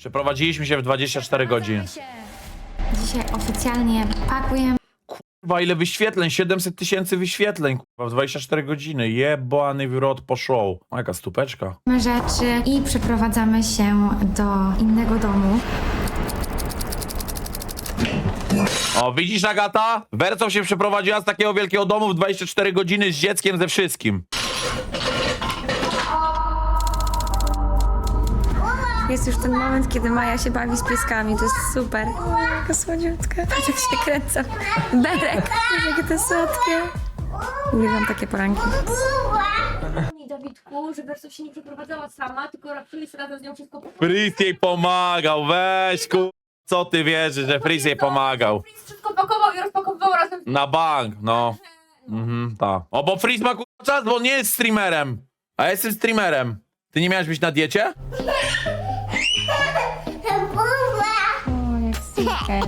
Przeprowadziliśmy się w 24 godziny. Dzisiaj oficjalnie pakujemy Kurwa, ile wyświetleń? 700 tysięcy wyświetleń, kurwa, w 24 godziny. Jebany wrot po show. O, jaka stupeczka. rzeczy i przeprowadzamy się do innego domu. O, widzisz, Agata? Werco się przeprowadziła z takiego wielkiego domu w 24 godziny z dzieckiem, ze wszystkim. Jest już ten moment, kiedy Maja się bawi z pieskami. To jest super. Jaka słodziutka. Patrz jak się kręcą. Berek. Jakie to słodkie. Uwielbiam takie poranki. mi Dawidku, że Wersow się nie przeprowadzała sama, tylko Fris razem z nią wszystko Fritz jej pomagał, weź, kur... Co ty wierzysz, że Fritz jej pomagał? Fris wszystko pakował i rozpakowywał razem. Na bank, no. Mhm, tak. O, bo Fritz ma kurwa czas, bo on nie jest streamerem. A ja jestem streamerem. Ty nie miałeś być na diecie? Super.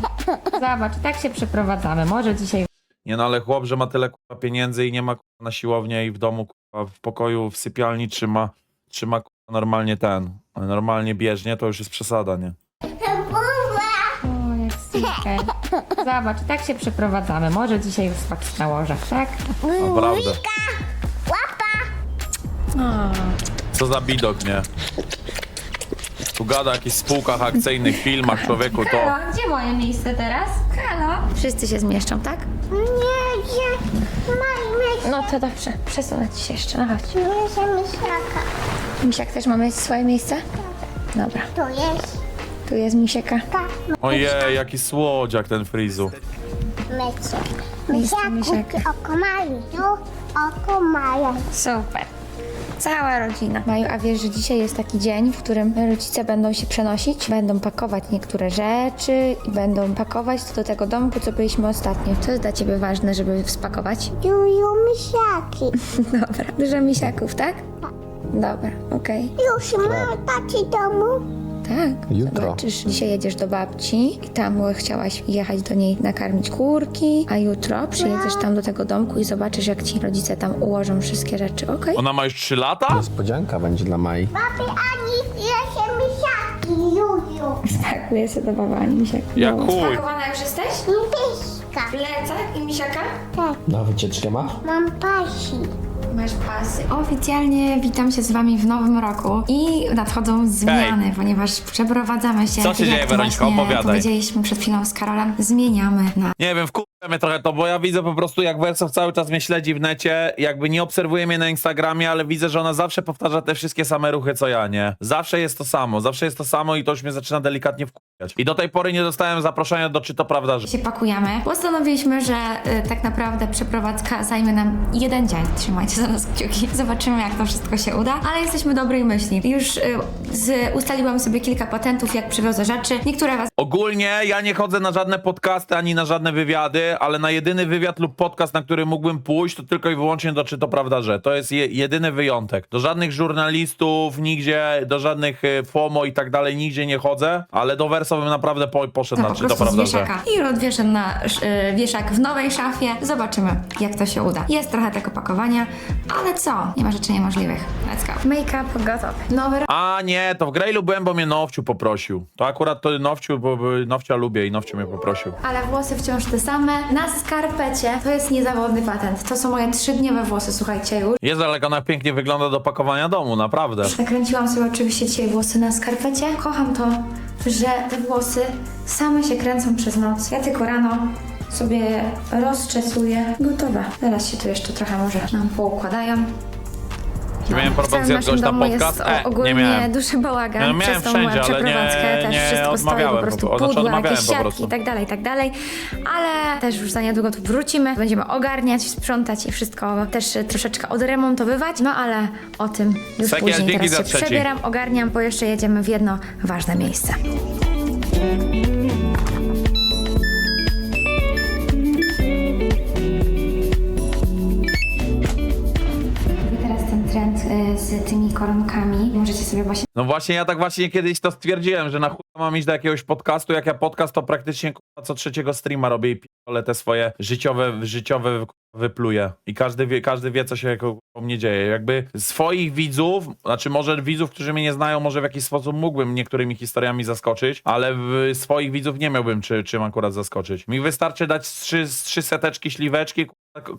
Zobacz, tak się przeprowadzamy. Może dzisiaj Nie no, ale chłop, że ma tyle kurwa pieniędzy i nie ma kurwa na siłownię i w domu kurwa w pokoju, w sypialni trzyma, trzyma kurwa normalnie ten, normalnie bieżnie, to już jest przesada, nie? O, jak super. Zobacz, tak się przeprowadzamy. Może dzisiaj już spać na łożach, tak? Naprawdę. Co za bidok, nie? Tu gada o jakichś spółkach akcyjnych, filmach, człowieku, to... Halo, gdzie moje miejsce teraz? Halo? Wszyscy się zmieszczą, tak? Nie, nie, mamy No to dobrze, przesunę ci się jeszcze, no chodź. myślę, myślaka. Misiak też ma mieć swoje miejsce? Dobra, To jest tu jest Misieka. Ojej, jaki słodziak ten Frizu. mycie. Misiaka. ty oko mają. Tu oko mają. Super. Cała rodzina. Maju, a wiesz, że dzisiaj jest taki dzień, w którym rodzice będą się przenosić, będą pakować niektóre rzeczy i będą pakować to do tego domku, co byliśmy ostatnio. Co jest dla ciebie ważne, żeby spakować? Juju, misiaki. Dobra. Dużo misiaków, tak? Dobra, okej. Już mam taci domu. Tak. Jutro. Zobaczysz, dzisiaj jedziesz do babci i tam chciałaś jechać do niej nakarmić kurki, a jutro przyjedziesz tam do tego domku i zobaczysz, jak ci rodzice tam ułożą wszystkie rzeczy, okej? Ona ma już 3 lata? Niespodzianka będzie dla Mai. Papi, Ani, jeszcze misiaki. Juju. Smakuje się do babani, misiak. Jak No. chuj. Spakowana już jesteś? Pyszka. Plecak i misiaka? Tak, Na wycieczkę masz? mam pasi. Masz pasy. Oficjalnie witam się z wami w nowym roku i nadchodzą zmiany, ponieważ przeprowadzamy się. Co się dzieje, jak Weronika? właśnie Opowiadaj. powiedzieliśmy przed chwilą z Karolem, zmieniamy na Nie wiem, wkurwia mnie trochę to, bo ja widzę po prostu, jak Wersow cały czas mnie śledzi w necie, jakby nie obserwuje mnie na Instagramie, ale widzę, że ona zawsze powtarza te wszystkie same ruchy, co ja, nie? Zawsze jest to samo, zawsze jest to samo i to już mnie zaczyna delikatnie wkurwiać. I do tej pory nie dostałem zaproszenia do Czy to prawda, że... się pakujemy. Postanowiliśmy, że y, tak naprawdę przeprowadzka zajmie nam jeden dzień. Trzymajcie za nas kciuki. Zobaczymy, jak to wszystko się uda. Ale jesteśmy dobrej myśli. Już y, z, ustaliłam sobie kilka patentów, jak przywiozę rzeczy. Niektóre was Ogólnie ja nie chodzę na żadne podcasty ani na żadne wywiady, ale na jedyny wywiad lub podcast, na który mógłbym pójść, to tylko i wyłącznie do Czy to prawda, że. To jest je, jedyny wyjątek. Do żadnych żurnalistów, nigdzie, do żadnych y, FOMO i tak dalej, nigdzie nie chodzę, ale do Werso bym naprawdę po, poszedł No, na po Czy to z prawda, że. wieszaka. I odwieszę na y, wieszak w nowej szafie. Zobaczymy, jak to się uda. Jest trochę tego pakowania, ale co? Nie ma rzeczy niemożliwych. Let's go. Make-up gotowy. Nowy rok. A nie, to w Grailu byłem, bo mnie Nowciu poprosił. To akurat to Nowciu, bo bo Nowcia lubię i Nowciu mnie poprosił. Ale włosy wciąż te same. Na skarpecie to jest niezawodny patent. To są moje trzydniowe włosy, słuchajcie już. Jezu, ale jak ona pięknie wygląda do pakowania domu, naprawdę. Nakręciłam sobie oczywiście dzisiaj włosy na skarpecie. Kocham to, że te włosy same się kręcą przez noc. Ja tylko rano sobie rozczesuję. Gotowe. Teraz się tu jeszcze trochę może nam poukładają. Czy miałem propozycję naszym gość na podcast? jest E, o, nie ogólnie miałem. duży bałagan. No, miałem Przez tą wszędzie, ale nie- przeprowadzkę też nie wszystko stoi po odmawiałem prostu po- znaczy pudła, odmawiałem jakieś po siatki prostu. i tak dalej, i tak dalej. Ale też już za niedługo tu wrócimy. Będziemy ogarniać, sprzątać i wszystko też e, troszeczkę odremontowywać. No ale o tym już Sekiel, później. dzięki Teraz za się przebieram, ogarniam, bo jeszcze jedziemy w jedno ważne miejsce. Z tymi koronkami. Możecie sobie właśnie No właśnie, ja tak właśnie kiedyś to stwierdziłem, że na chuj mam iść do jakiegoś podcastu, jak ja podcast to praktycznie co trzeciego streama robię i ale te swoje życiowe, życiowe wypluje. I każdy wie, każdy wie, co się u mnie dzieje. Jakby swoich widzów, znaczy może widzów, którzy mnie nie znają, może w jakiś sposób mógłbym niektórymi historiami zaskoczyć, ale w swoich widzów nie miałbym czy, czym akurat zaskoczyć. Mi wystarczy dać trzy, trzy seteczki śliweczki,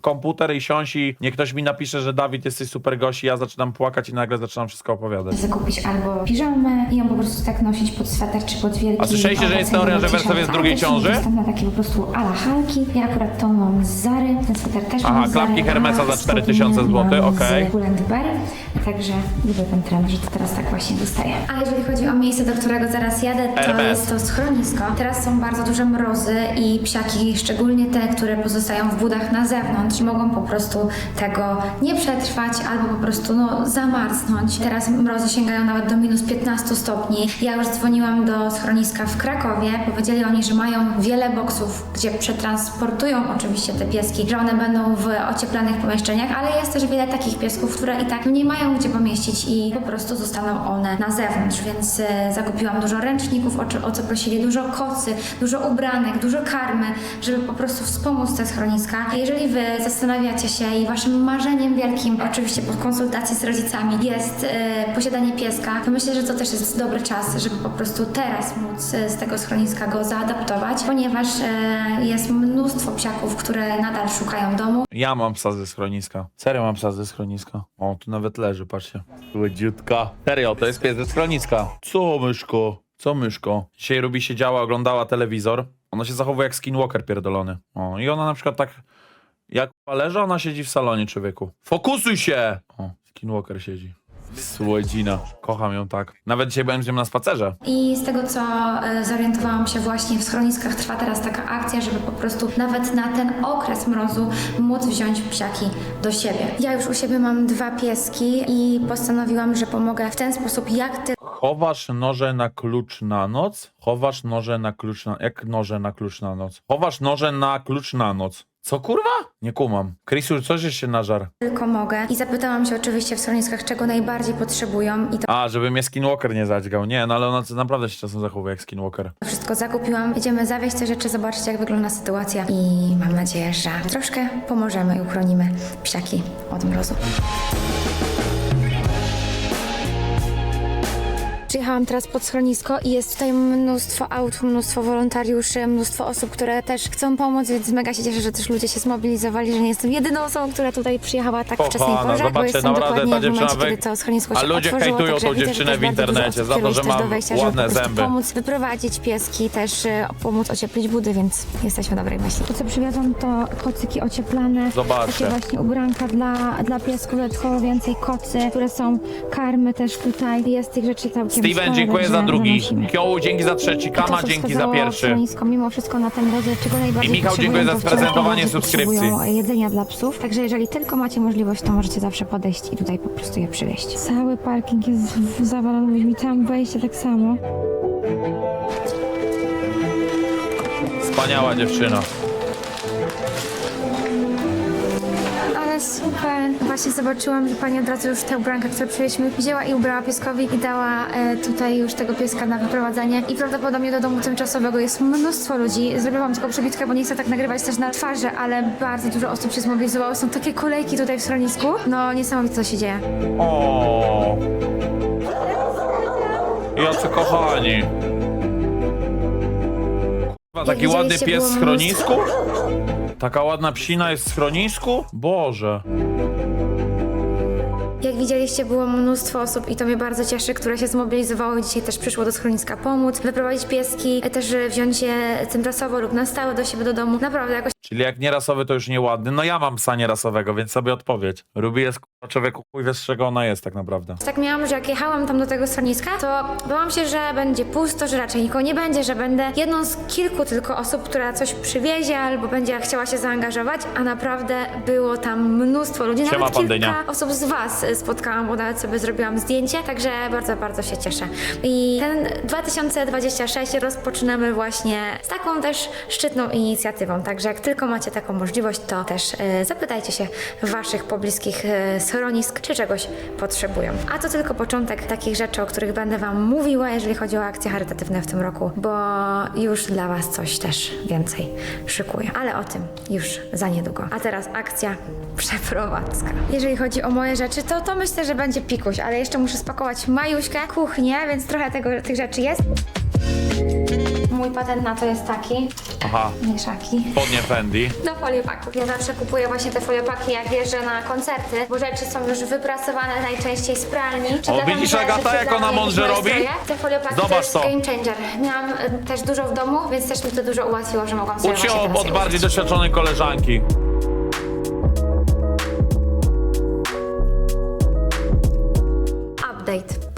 komputer i siąść i niech ktoś mi napisze, że Dawid jesteś super gości, ja zaczynam płakać i nagle zaczynam wszystko opowiadać. zakupić albo piżamę i ją po prostu tak nosić pod sweter czy pod wielki A słyszeliście, że jest teoria, że Wersow jest drugiej ale są dostępne takie po prostu ala halki. Ja akurat tą mam z Zary, ten sweter też Aha, mam z Zary. klapki Hermesa a za spodnie 4000 złotych, mam okej. z Pull&Bear, także lubię ten trend, że to teraz tak właśnie dostaję. A jeżeli chodzi o miejsce, do którego zaraz jadę, to jest to schronisko. Teraz są bardzo duże mrozy i psiaki, szczególnie te, które pozostają w budach na zewnątrz, mogą po prostu tego nie przetrwać albo po prostu no, zamarznąć. Teraz mrozy sięgają nawet do minus 15 stopni. Ja już dzwoniłam do schroniska w Krakowie. Powiedzieli oni, że mają wiele boksów, gdzie przetransportują oczywiście te pieski, że one będą w ocieplanych pomieszczeniach, ale jest też wiele takich piesków, które i tak nie mają gdzie pomieścić i po prostu zostaną one na zewnątrz, więc e, zakupiłam dużo ręczników, o, co- prosili, dużo kocy, dużo ubranek, dużo karmy, żeby po prostu wspomóc te schroniska. Jeżeli wy zastanawiacie się i waszym marzeniem wielkim, oczywiście po konsultacji z rodzicami, jest e, posiadanie pieska, to myślę, że to też jest dobry czas, żeby po prostu teraz móc e, z tego schroniska go zaadaptować, ponieważ e, jest mnóstwo psiaków, które nadal szukają domu. Ja mam psa ze schroniska. Serio mam psa ze schroniska. O, tu nawet leży, patrzcie. Łydziutka. Serio, to jest pies ze schroniska. Co, myszko? Co, myszko? Dzisiaj Rubi siedziała, oglądała telewizor. Ona się zachowuje jak skinwalker pierdolony. O, i ona na przykład tak... Jak leży, ona siedzi w salonie, człowieku. Fokusuj się! O, skinwalker siedzi. Słodzina. Kocham ją tak. Nawet dzisiaj byłem z nią na spacerze. I z tego, co e, zorientowałam się właśnie w schroniskach, trwa teraz taka akcja, żeby po prostu nawet na ten okres mrozu móc wziąć psiaki do siebie. Ja już u siebie mam dwa pieski i postanowiłam, że pomogę w ten sposób, jak ty Chowasz noże na klucz na noc? Chowasz noże na klucz na... Jak noże na klucz na noc? Chowasz noże na klucz na noc. Co kurwa? Nie kumam. Krysiu, coś się nażar. tylko mogę. I zapytałam się oczywiście w schroniskach, czego najbardziej potrzebują i to A, żeby mnie Skinwalker nie zadźgał. Nie, no ale ona naprawdę się czasem zachowuje jak Skinwalker. wszystko zakupiłam. Idziemy zawieźć te rzeczy, zobaczyć jak wygląda sytuacja i mam nadzieję, że troszkę pomożemy i uchronimy psiaki od mrozu. Przyjechałam teraz pod schronisko i jest tutaj mnóstwo aut, mnóstwo wolontariuszy, mnóstwo osób, które też chcą pomóc, więc mega się cieszę, że też ludzie się zmobilizowali, że nie jestem jedyną osobą, która tutaj przyjechała tak Kochana, wcześniej porze, bo zobaczcie, jestem naprawdę dokładnie ta w momencie, wy- kiedy to schronisko A się ludzie otworzyło, hejtują także tą widzę, że dziewczynę też w bardzo dużo internecie osób za to, kieruje że też ma do wejścia, ładne żeby po prostu zęby. pomóc wyprowadzić pieski, też e, pomóc ocieplić budy, więc jesteśmy dobrej myśli. To co przywiozłam to kocyki ocieplane, Zobaczcie. takie właśnie ubranka dla, dla piesków, dodatkowo więcej kocy, które są karmy też tutaj, jest tych rzeczy całkiem Steven, dziękuję za drugi. Kiołu, dzięki za trzeci. Kama, dzięki za pierwszy. Schronisko, mimo wszystko na czego najbardziej I Michał, dziękuję za sprezentowanie subskrypcji. jedzenia dla psów, także jeżeli tylko macie możliwość, to możecie zawsze podejść i tutaj po prostu je przywieźć. Cały parking jest w- zawalony ludźmi, tam wejście tak samo. Wspaniała dziewczyna. Super. Właśnie zobaczyłam, że pani od razu już tę ubrankę, którą przywieźliśmy, wzięła i ubrała pieskowi i dała e, tutaj już tego pieska na wyprowadzenie. I prawdopodobnie do domu tymczasowego jest mnóstwo ludzi. Zrobiłam tylko przebitkę, bo nie chcę tak nagrywać też na twarzy, ale bardzo dużo osób się zmobilizowało. Są takie kolejki tutaj w schronisku. No niesamowite co się dzieje. O. Jacy kochani. Kurwa, taki ładny widzieliście, pies w schronisku? Taka ładna psina jest w schronisku? Boże. Jak widzieliście, było mnóstwo osób i to mnie bardzo cieszy, które się zmobilizowało i dzisiaj też przyszło do schroniska pomóc, wyprowadzić pieski, e, też wziąć je tymczasowo lub na stałe do siebie do domu. Naprawdę jakoś Czyli jak nierasowy, to już nieładny. No ja mam psa nerasowego, więc sobie odpowiedź. Ruby jest kurwa, człowieku chuj wiesz z czego ona jest tak naprawdę. tak miałam, że jak jechałam tam do tego schroniska, to bałam się, że będzie pusto, że raczej nikogo nie będzie, że będę jedną z kilku tylko osób, która coś przywiezie albo będzie chciała się zaangażować, a naprawdę było tam mnóstwo ludzi. Siema, nawet pandynia. kilka osób z Was spotkałam, bo nawet sobie zrobiłam zdjęcie, także bardzo, bardzo się cieszę. I ten 2026 rozpoczynamy właśnie z taką też szczytną inicjatywą, także jak tylko tylko macie taką możliwość, to też e, zapytajcie się waszych pobliskich e, schronisk, czy czegoś potrzebują. A to tylko początek takich rzeczy, o których będę wam mówiła, jeżeli chodzi o akcje charytatywne w tym roku, bo już dla was coś też więcej szykuję. Ale o tym już za niedługo. A teraz akcja przeprowadzka. Jeżeli chodzi o moje rzeczy, to to myślę, że będzie pikuś, ale jeszcze muszę spakować majuśkę, kuchnię, więc trochę tego, tych rzeczy jest. Mój patent na to jest taki, Aha, mieszaki. spodnie Fendi. Do foliopaków. Ja zawsze kupuję właśnie te foliopaki, jak jeżdżę na koncerty, bo rzeczy są już wyprasowane najczęściej z pralni. Czy O, te tam widzisz, Agata, rzeczy jak dla ona mnie, mądrze robi? Te foliopaki to Zobacz jest to. game changer. Miałam y, też dużo w domu, więc też mi to dużo ułatwiło, że mogłam sobie Ucz się właśnie teraz od bardziej doświadczonej koleżanki.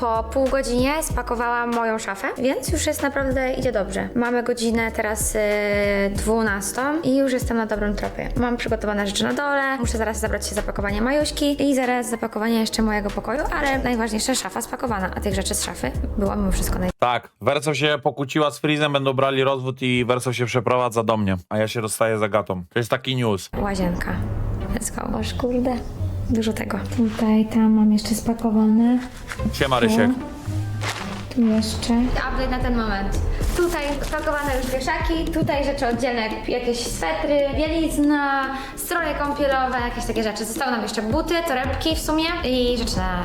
Po pół godzinie spakowałam moją szafę, więc już jest naprawdę idzie dobrze. Mamy godzinę teraz e, 12 i już jestem na dobrym tropie. Mam przygotowane rzeczy na dole, muszę zaraz zabrać się za pakowanie majuśki i zaraz zapakowanie jeszcze mojego pokoju, ale najważniejsze szafa spakowana, a tych rzeczy z szafy było mimo wszystko naj... Tak, Wersow się pokłóciła z Freezem, będą brali rozwód i Wersow się przeprowadza do mnie, a ja się rozstaję z Agatą. To jest taki news. Łazienka. Let's go. Oż kurde. Dużo tego. Tutaj, tam mam jeszcze spakowane. Siema Rysiek. Tu jeszcze. Update na ten moment. Tutaj spakowane już wieszaki, tutaj rzeczy oddzielne, jak jakieś swetry, bielizna, stroje kąpielowe, jakieś takie rzeczy. Zostały nam jeszcze buty, torebki w sumie i rzeczy na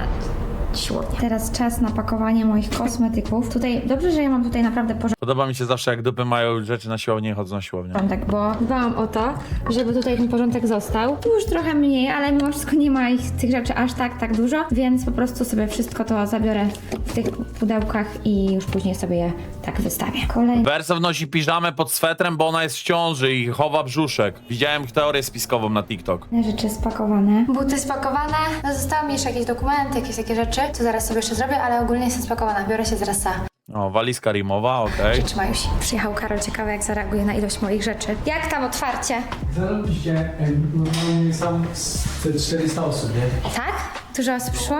siłownię. Teraz czas na pakowanie moich kosmetyków. Tutaj, dobrze, że ja mam tutaj naprawdę Podoba mi się zawsze, jak dupy mają rzeczy na siłowni i chodzą na siłownię. porządek, bo dbałam o to, żeby tutaj ten porządek został. Już trochę mniej, ale mimo wszystko nie ma ich tych rzeczy aż tak, tak dużo, więc po prostu sobie wszystko to zabiorę w tych pudełkach i już później sobie je tak wystawię. Kolejne Wersow nosi piżamę pod swetrem, bo ona jest w ciąży i chowa brzuszek. Widziałem teorię spiskową na TikTok. rzeczy spakowane. Buty spakowane. No zostały mi jeszcze jakieś dokumenty, jakieś takie rzeczy, co zaraz sobie jeszcze zrobię, ale ogólnie jestem spakowana. Biorę się zaraz za O, walizka rimowa, okej. Trzymają się. Przyjechał Karol, ciekawe jak zareaguje na ilość moich rzeczy. Jak tam otwarcie? Zarobiście, normalnie sam z te 400 osób, nie? Tak? Dużo osób przyszło?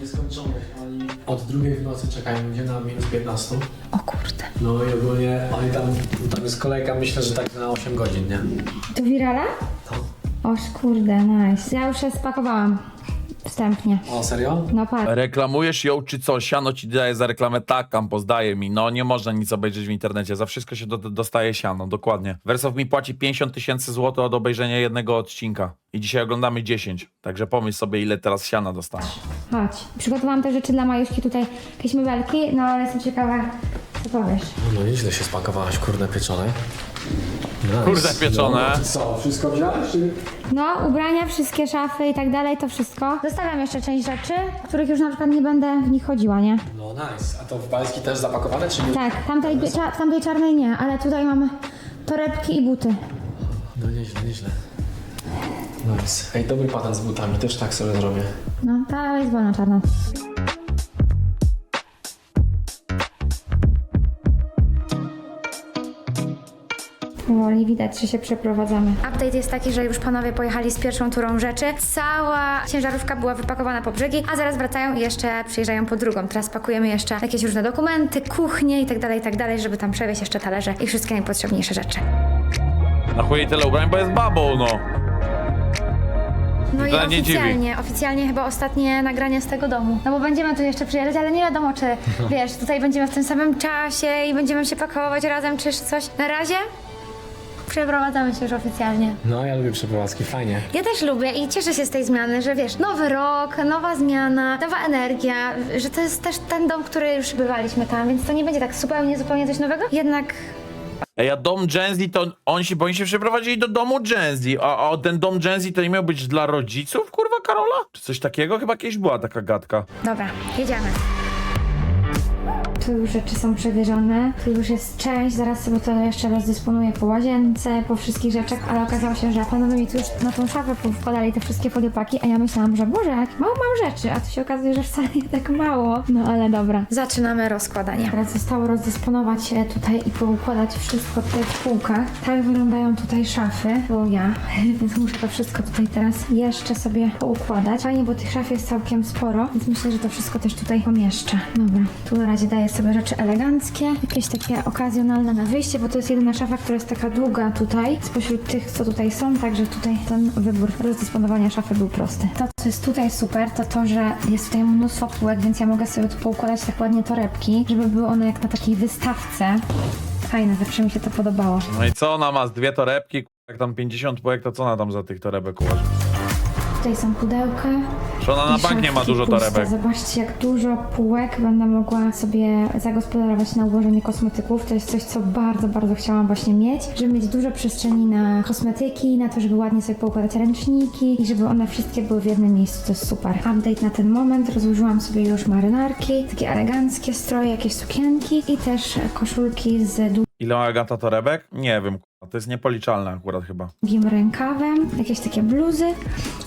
Nieskończone. Od drugiej w nocy czekają ludzie na minus 15. O kurde. No i ogólnie oni tam, tam jest kolejka, myślę, że tak na 8 godzin, nie? Tu wirala? Oż kurde, nice. Ja już je spakowałam. Wstępnie. O, serio? No patrz. Reklamujesz ją czy coś? Siano ci daje za reklamę tak, Campos daje mi. No nie można nic obejrzeć w internecie. Za wszystko się do, dostaje siano, dokładnie. Wersow mi płaci 50 tysięcy złotych od obejrzenia jednego odcinka. I dzisiaj oglądamy 10. Także pomyśl sobie, ile teraz siana dostanę. Chodź. Przygotowałam te rzeczy dla Majuszki tutaj, jakieś mebelki, no ale jestem ciekawa, co powiesz. No nieźle się spakowałaś, kurde pieczone. Nice. Kurde pieczone. No, co, wszystko wziąłeś, czy... No, ubrania, wszystkie szafy i tak dalej, to wszystko. Zostawiam jeszcze część rzeczy, których już na przykład nie będę w nich chodziła, nie? No nice. A to w bajski też zapakowane, czy nie? Tak, tamtej, cza- tamtej czarnej nie, ale tutaj mamy torebki i buty. No nieźle, nieźle. Nice. Ej, dobry patent z butami, też tak sobie zrobię. No, ta jest wolna czarna. Powoli widać, że się przeprowadzamy. Update jest taki, że już panowie pojechali z pierwszą turą rzeczy. Cała ciężarówka była wypakowana po brzegi, a zaraz wracają i jeszcze przyjeżdżają po drugą. Teraz pakujemy jeszcze jakieś różne dokumenty, kuchnie i tak dalej, i tak dalej, żeby tam przewieźć jeszcze talerze i wszystkie najpotrzebniejsze rzeczy. Na chuj jej tyle ubrań, bo jest babą, no. No i nie oficjalnie, oficjalnie chyba ostatnie nagrania z tego domu. No bo będziemy tu jeszcze przyjeżdżać, ale nie wiadomo czy, wiesz, tutaj będziemy w tym samym czasie i będziemy się pakować razem czy coś. Na razie przeprowadzamy się już oficjalnie. No, ja lubię przeprowadzki, fajnie. Ja też lubię i cieszę się z tej zmiany, że wiesz, nowy rok, nowa zmiana, nowa energia, że to jest też ten dom, który już bywaliśmy tam, więc to nie będzie tak zupełnie, zupełnie coś nowego. Jednak Ej, a dom Genzy to oni się, bo oni się przeprowadzili do domu Genzy, a, a ten dom Genzy to nie miał być dla rodziców, kurwa, Karola? Czy coś takiego? Chyba kiedyś była taka gadka. Dobra, jedziemy. Tu już rzeczy są przewiezione, tu już jest część, zaraz sobie to jeszcze rozdysponuję po łazience, po wszystkich rzeczach, ale okazało się, że panowie mi tu już na tą szafę wkładali te wszystkie foliopaki, a ja myślałam, że Boże, jak mało mam rzeczy, a tu się okazuje, że wcale nie tak mało. No ale dobra. Zaczynamy rozkładanie. Teraz zostało rozdysponować e, tutaj i poukładać wszystko tutaj w półkach. Tak wyglądają tutaj szafy, bo ja, więc muszę to wszystko tutaj teraz jeszcze sobie poukładać. Fajnie, bo tych szaf jest całkiem sporo, więc myślę, że to wszystko też tutaj pomieszczę. Dobra, tu na razie daję sobie rzeczy eleganckie, jakieś takie okazjonalne na wyjście, bo to jest jedyna szafa, która jest taka długa tutaj, spośród tych, co tutaj są, także tutaj ten wybór rozdysponowania szafy był prosty. To, co jest tutaj super, to to, że jest tutaj mnóstwo półek, więc ja mogę sobie tu poukładać tak ładnie torebki, żeby były one jak na takiej wystawce. Fajne, zawsze mi się to podobało. No i co ona ma z dwie torebki? Jak tam 50 półek, to co ona tam za tych torebek uważa? Tutaj są pudełka. Że ona na bank nie ma szafki dużo puste. torebek. Zobaczcie, jak dużo półek będę mogła sobie zagospodarować na ułożenie kosmetyków. To jest coś, co bardzo, bardzo chciałam właśnie mieć, żeby mieć dużo przestrzeni na kosmetyki, na to, żeby ładnie sobie poukładać ręczniki i żeby one wszystkie były w jednym miejscu. To jest super. Update na ten moment. Rozłożyłam sobie już marynarki, takie eleganckie stroje, jakieś sukienki i też koszulki z Ile ma Agata torebek? Nie wiem, k***a, to jest niepoliczalne akurat chyba. długim rękawem, jakieś takie bluzy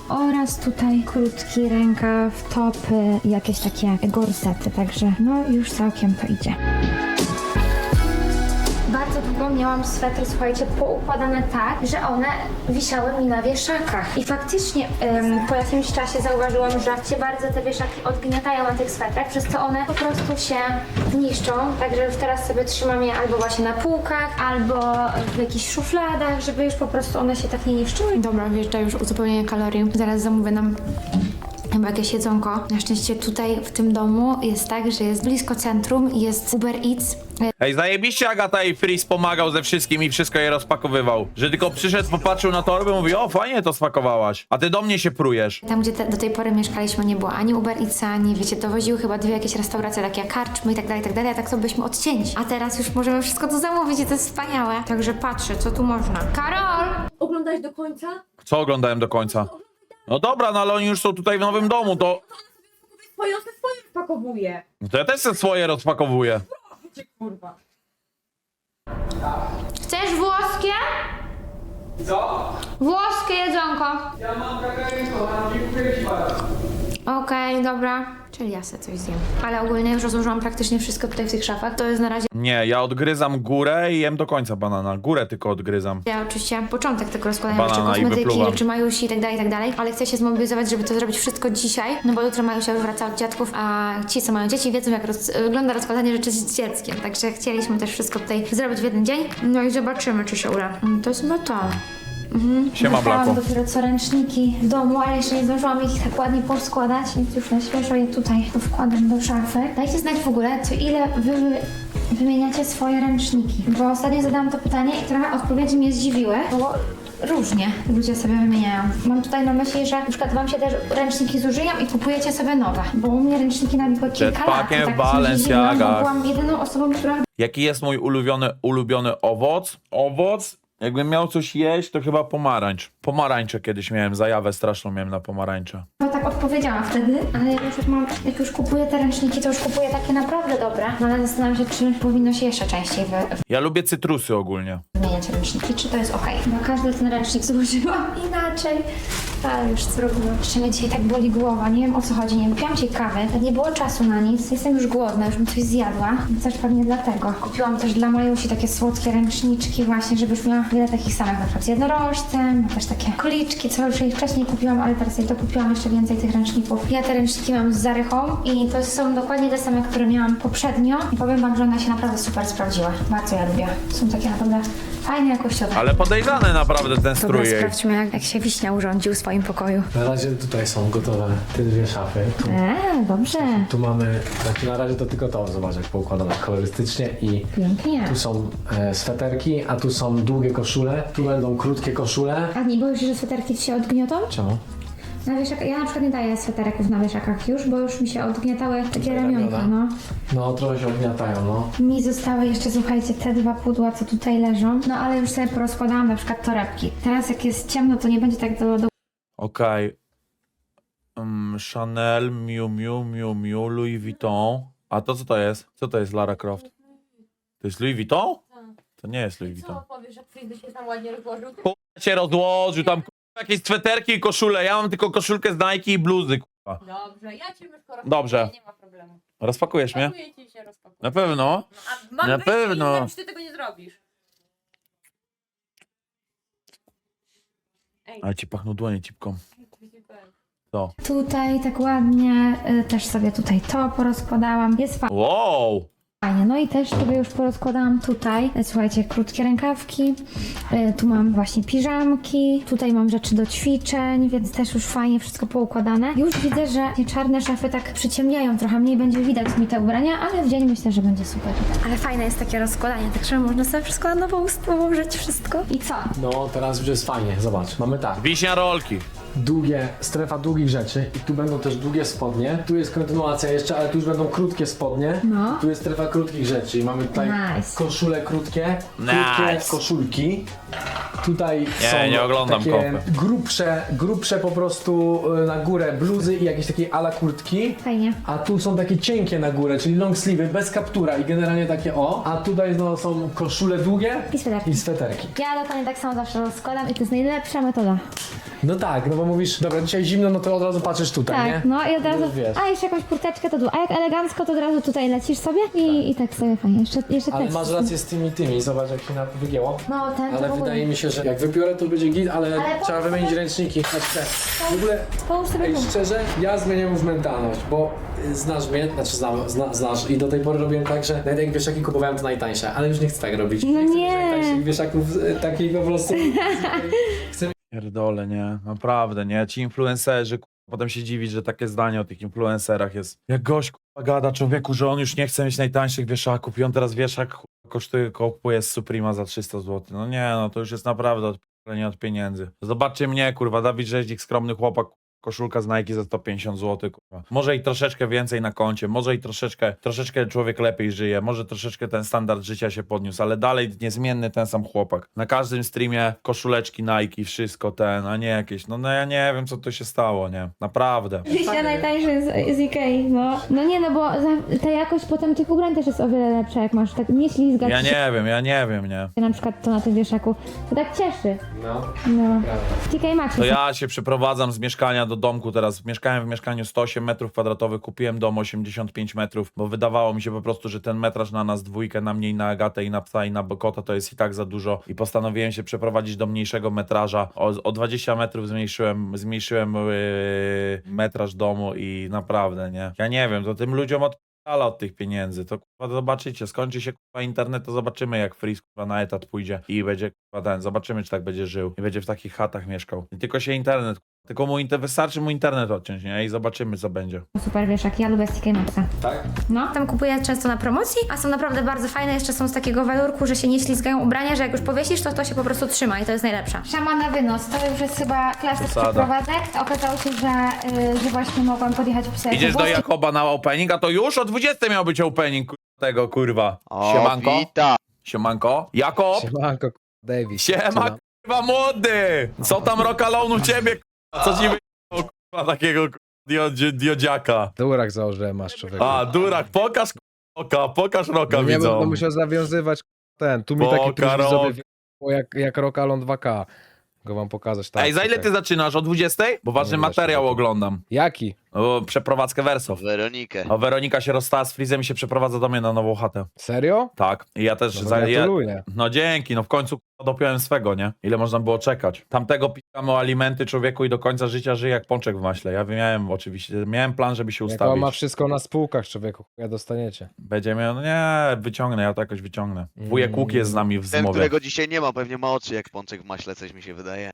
oraz tutaj krótki rękaw, topy jakieś takie gorsety, także no już całkiem to idzie. Miałam swetry, słuchajcie, poukładane tak, że one wisiały mi na wieszakach. I faktycznie em, po jakimś czasie zauważyłam, że się bardzo te wieszaki odgniatają na tych swetrach, przez co one po prostu się niszczą. Także już teraz sobie trzymam je albo właśnie na półkach, albo w jakichś szufladach, żeby już po prostu one się tak nie niszczyły. Dobra, wjeżdża już uzupełnienie kalorii. Zaraz zamówię nam Chyba jakieś jedzonko. Na szczęście tutaj w tym domu jest tak, że jest blisko centrum, jest Uber Eats. Ej, zajebiście Agata i Freeze pomagał ze wszystkim i wszystko je rozpakowywał. Że tylko przyszedł, popatrzył na torbę i mówi, o fajnie to spakowałaś. A ty do mnie się prujesz. Tam, gdzie te, do tej pory mieszkaliśmy, nie było ani Uber Eatsa, ani wiecie, dowoziły chyba dwie jakieś restauracje, takie jak karczmy i tak dalej, i tak dalej, a tak to byliśmy odcięci. A teraz już możemy wszystko to zamówić i to jest wspaniałe. Także patrzę, co tu można. Karol! Oglądałeś do końca? Co oglądałem do końca? No dobra, no ale oni już są tutaj w nowym domu, to, Swoje, on te swoje wpakowuje. no to ja też se swoje rozpakowuję. Cię kurwa. Chcesz włoskie? Co? Włoskie jedzonko. Ja mam kakaryko, na Okej, dobra. Czyli ja sobie coś zjem. Ale ogólnie już rozłożyłam praktycznie wszystko tutaj w tych szafach. To jest na razie Nie, ja odgryzam górę i jem do końca banana. Górę tylko odgryzam. Ja oczywiście początek tego rozkładania Banana rzeczy, i kosmetyki, wypluwam. rzeczy Majusi i tak dalej, i tak dalej, ale chcę się zmobilizować, żeby to zrobić wszystko dzisiaj, no bo jutro Majusia już wraca od dziadków, a ci, co mają dzieci, wiedzą, jak roz, wygląda rozkładanie rzeczy z dzieckiem, także chcieliśmy też wszystko tutaj zrobić w jeden dzień, no i zobaczymy, czy się uda. Mm, To jest chyba to. Siema, Dostałam Blaku. dopiero co ręczniki w domu, ale jeszcze nie zdążyłam ich tak ładnie poskładać, więc już na świeżo je tutaj wkładam do szafy. Dajcie znać w ogóle, co ile wy wymieniacie swoje ręczniki, bo ostatnio zadałam to pytanie i trochę odpowiedzi mnie zdziwiły, bo różnie ludzie sobie wymieniają. Mam tutaj na myśli, że na przykład wam się też ręczniki zużyją i kupujecie sobie nowe, bo u mnie ręczniki nabikło kilka lat. Jetpackiem w tak bo Balenciagach. Byłam jedyną osobą, która Jaki jest mój ulubiony, ulubiony owoc? Owoc? Jakbym miał coś jeść, to chyba pomarańcz. Pomarańcze kiedyś miałem, zajawę straszną miałem na pomarańcze. No tak odpowiedziałam wtedy, ale jak już mam, jak już kupuję te ręczniki, to już kupuję takie naprawdę dobre. No ale zastanawiam się, czy powinno się jeszcze częściej wy, Ja lubię cytrusy ogólnie. wymieniać ręczniki, czy to jest ok. Bo każdy ten ręcznik złożyłam inaczej. Ale już trudno. Jeszcze mnie dzisiaj tak boli głowa, nie wiem o co chodzi, nie wypiłam dzisiaj kawy, nie było czasu na nic, jestem już głodna, już bym coś zjadła, więc też pewnie dlatego. Kupiłam też dla Majusi takie słodkie ręczniczki właśnie, żeby już miała wiele takich samych, na przykład z jednorożcem, też takie kuliczki, co już jej wcześniej kupiłam, ale teraz jej to kupiłam jeszcze więcej tych ręczników. Ja te ręczniki mam z Zarychą i to są dokładnie te same, które miałam poprzednio i powiem wam, że one się naprawdę super sprawdziły. Bardzo je lubię. Są takie naprawdę fajne, jakościowe. Ale podejrzany naprawdę ten Dobra, strój jej. sprawdźmy jak, jak się wiśnia urządził w swoim pokoju. Na razie tutaj są gotowe te dwie szafy. Tu, Eee, dobrze. tu mamy, znaczy na razie to tylko to, zobacz jak poukładane kolorystycznie i Pięknie. tu są e, sweterki, a tu są długie koszule, tu będą krótkie koszule. A nie boisz się, że sweterki ci się odgniotą? Czemu? Na wieszak... Ja na przykład nie daję sweterków na wieszakach już, bo już mi się odgniatały takie ramionka, ramiona. no. No trochę się ogniatają, no. Mi zostały jeszcze, słuchajcie, te dwa pudła, co tutaj leżą. No ale już sobie porozkładałam na przykład torebki. Teraz jak jest ciemno, to nie będzie tak do, do Okej. Mm, Chanel, Miu Miu, Miu Miu, Louis Vuitton. A to co to jest? Co to jest Lara Croft? To jest Louis Vuitton? To nie jest Louis Vuitton. Co powiesz, jak się tam ładnie rozłożył? Cię rozłożył tam jakieś sweterki i koszule. Ja mam tylko koszulkę z Nike i bluzy, kurwa. Dobrze, ja cię myszko rozpakuję, Dobrze. nie ma problemu. Rozpakujesz mnie? Pakuję ci się rozpakuję. Na pewno. No, a mam Na wyjść pewno. wiem, czy ty tego nie zrobisz. Ej, Ale ci pachną dłonie cipką. To. Tutaj tak ładnie, y, też sobie tutaj to porozkładałam. Jest Wow! Fajnie, no i też sobie już porozkładałam tutaj, e, słuchajcie, krótkie rękawki, e, tu mam właśnie piżamki, tutaj mam rzeczy do ćwiczeń, więc też już fajnie wszystko poukładane. Już widzę, że te czarne szafy tak przyciemniają trochę, mniej będzie widać mi te ubrania, ale w dzień myślę, że będzie super. Ale fajne jest takie rozkładanie, tak że można sobie wszystko na nową ułożyć wszystko. I co? No, teraz już jest fajnie, zobacz. Mamy tak, Wiśnia rolki. Długie, strefa długich rzeczy i tu będą też długie spodnie. Tu jest kontynuacja jeszcze, ale tu już będą krótkie spodnie. No. Tu jest strefa krótkich rzeczy i mamy tutaj Nice. koszule krótkie, krótkie Nice. koszulki. Tutaj Nie, są nie oglądam takie kopy. grubsze, grubsze po prostu y, na górę bluzy i jakieś takie ala kurtki. Fajnie. A tu są takie cienkie na górę, czyli long sleeve bez kaptura i generalnie takie o. A tutaj no, są koszule długie I sweterki. i sweterki. Ja dokładnie tak samo zawsze rozkładam i to jest najlepsza metoda. No tak, no bo mówisz, dobra, dzisiaj zimno, no to od razu patrzysz tutaj, Tak, nie? no i od razu, Już wiesz. a jeszcze jakąś kurteczkę to tu, a jak elegancko to od razu tutaj lecisz sobie i, i tak sobie fajnie, jeszcze, jeszcze Ale tekst. masz rację z tymi tymi, zobacz jak się na wygięło. No ten to Ale ogóle. wydaje mi się, że jak wypiorę to będzie git, ale, Ale trzeba po- wymienić ręczniki. Znaczy, te. w ogóle, Połóż sobie ej, tu. szczerze, ja zmieniam już mentalność, bo y, znasz mnie, znaczy zna, zna, znasz i do tej pory robiłem tak, że nawet jak wieszaki kupowałem to najtańsze, ale już nie chcę tak robić. No chcę mieć nie. najtańszych wieszaków, y, takich po prostu. chcę Pierdole, nie, naprawdę, nie. Ci influencerzy, potem się dziwić, że takie zdanie o tych influencerach jest. Jak gość ku- gada człowieku, że on już nie chce mieć najtańszych wieszaków i on teraz wieszak ku- kosztuje, kupuje z Suprema za 300 zł. No nie, no to już jest naprawdę odpalenie od pieniędzy. Zobaczcie mnie, kurwa, Dawid Rzeźnik, skromny chłopak, koszulka z Nike za 150 zł, kurwa. Może i troszeczkę więcej na koncie, może i troszeczkę, troszeczkę człowiek lepiej żyje, może troszeczkę ten standard życia się podniósł, ale dalej niezmienny ten sam chłopak. Na każdym streamie koszuleczki Nike, wszystko ten, a nie jakieś, no, no ja nie wiem, co to się stało, nie? Naprawdę. Liścia najtańszy z, z Ikei, no. No nie, no bo za, ta jakość potem tych ubrań też jest o wiele lepsza, jak masz tak nie ślizgać Ja się nie wiem, ja nie wiem, nie. na przykład to na tym wieszaku. To tak cieszy. No, No. prawda. TK Maxx. To ja się przeprowadzam z mieszkania do domku teraz. Mieszkałem w mieszkaniu 108 metrów kwadratowych, kupiłem dom 85 metrów, bo wydawało mi się po prostu, że ten metraż na nas dwójkę, na mnie i na Agatę i na psa i na Bokota to jest i tak za dużo i postanowiłem się przeprowadzić do mniejszego metraża. O, o 20 metrów zmniejszyłem, zmniejszyłem yy, metraż domu i naprawdę, nie. Ja nie wiem, to tym ludziom od ale od tych pieniędzy, to kurwa zobaczycie, skończy się kurwa internet, to zobaczymy jak Freeze kurwa na etat pójdzie i będzie kurwa ten, zobaczymy czy tak będzie żył i będzie w takich chatach mieszkał. I tylko się internet, tylko mu inter- wystarczy mu internet odciąć, nie? I zobaczymy co będzie. Super wieszak, ja lubię TK Maxxa. Tak? No, tam kupuję często na promocji, a są naprawdę bardzo fajne. Jeszcze są z takiego welurku, że się nie ślizgają ubrania, że jak już powiesisz, to to się po prostu trzyma i to jest najlepsza. Szama na wynos, to już jest chyba klasyk Posada. przeprowadzek. Okazało się, że, y, że właśnie mogłam podjechać pisać. Idziesz do Jakoba na opening, a to już o 20 miał być opening kurwa, tego kurwa. O, Siemanko. witam. Siemanko. Jakob. Siemanko, Davis. Siema kurwa młody. Co tam rokalon u ciebie kurwa? Co ci wyjechało kurwa takiego kurwa, dio, dio, diodziaka? Durak założyłem, masz człowieku. A, Durak, pokaż oka, pokaż roka no nie widzą. będę musiał zawiązywać k- ten. Tu mi taki Poka, próżni rok. sobie jak, jak Rokalon 2K. Go wam pokazać. Tak, Ej, za ile ty zaczynasz? O 20? Bo ważny materiał właśnie. oglądam. Jaki? O, przeprowadzkę Wersow. Weronikę. A Weronika się rozstała z Frizem i się przeprowadza do mnie na nową chatę. Serio? Tak. I ja też... No, za, ja, gratuluję. no dzięki, no w końcu k***a, dopiąłem swego, nie? Ile można było czekać? Tamtego pisałem o alimenty człowieku i do końca życia żyje jak pączek w maśle. Ja miałem oczywiście, miałem plan, żeby się Jak on ustawić. ma wszystko na spółkach, człowieku. Ja dostaniecie. Będzie miał, no nie, wyciągnę, ja to jakoś wyciągnę. Wujek Łuk jest z nami w Ten, zmowie. którego dzisiaj nie ma, pewnie ma oczy jak pączek w maśle, coś mi się wydaje.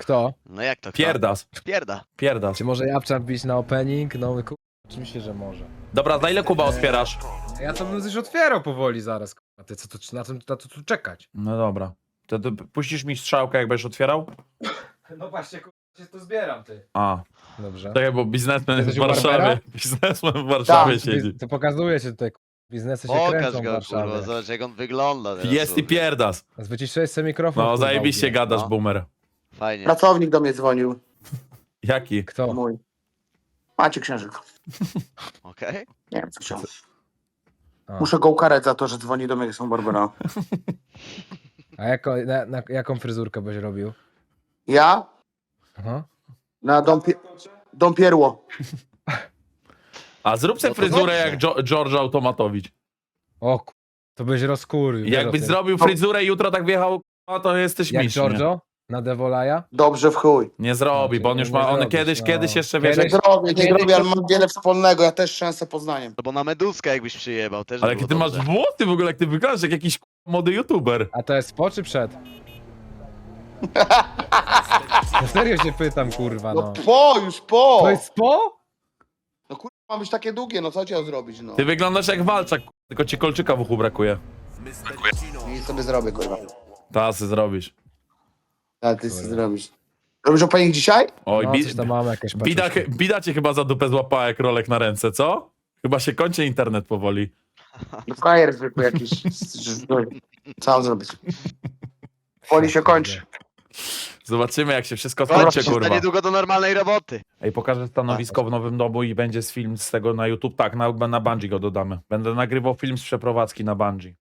Kto? No jak to? kto? Pierdas, Pierda. pierdas. Czy może Japczan bić na opening? No ku... oczywiście, że może. Dobra, za ile Kuba otwierasz? Ja to bym już otwierał powoli zaraz. A ty co tu, na tym na to tu czekać? No dobra. To, to puścisz mi strzałkę, jak będziesz otwierał? No właśnie, się tu zbieram, ty. A, Dobrze. to bo biznesmen Jesteś w u Warszawie. Barbera? Biznesmen w Warszawie Tak, siedzi. to pokazuje się tutaj, ku- biznesy się Pokaż kręcą w go, Warszawie. kurwa, zobacz jak on wygląda. teraz, Jest i pierdas. Wyciszyłeś sobie mikrofon. No, kurwa, zajebiście gadasz, No. boomer. Fajnie. Pracownik do mnie dzwonił. Jaki? Kto? Mój. Macie księżyk. Okej. Nie wiem co chciał. A. Muszę go ukarać za to, że dzwoni do mnie są Barbara. A jako, na, na, jaką fryzurkę byś robił? Ja Aha. na Dom, Pie- Dom Pierło. A zrób sobie No to fryzurę dobrze. jak Gio- George Automatowicz. O ku... to byś rozkurwił. wiesz o Jakbyś tym. zrobił fryzurę i jutro tak wjechał, a to jesteś Jak? Giorgio? Na Devolaja? Dobrze w chuj. Nie zrobi, bo on już Nie ma, on zrobisz, kiedyś, no. kiedyś jeszcze, wiesz, Kiedyś- jak, Zrobię, nie Kiedyś zrobię, ale to- mam wiele wspólnego. Ja też często poznaniem. No bo na meduskę jakbyś przyjebał, też ale by jaki było ty masz dobrze. włosy w ogóle, jak ty wyglądasz jak jakiś k***a młody youtuber. A to jest po czy przed? No serio się pytam, kurwa, No no. po, już po! To jest po? No kurwa, ma być takie długie, no co chciał zrobić, no. Ty wyglądasz jak walczak, k***a, tylko ci kolczyka w uchu brakuje. I sobie zrobię, kurwa. Tasy zrobisz. A ty sobie zrobisz. Robisz opening dzisiaj? Oj, No, bi, coś tam mamy jakieś bida, paczuszki. bida cię chyba za dupę złapała jak rolek na ręce, co? Chyba się kończy internet powoli. No frajer zwykły jakiś. Co mam zrobić? Poli się kończy. Zobaczymy jak się wszystko Kończy skończy, za kurwa. niedługo do normalnej roboty. Ej, pokażę stanowisko w nowym domu i będzie z film z tego na YouTube. Tak, na, na Bungie go dodamy. Będę nagrywał film z przeprowadzki na Bungie.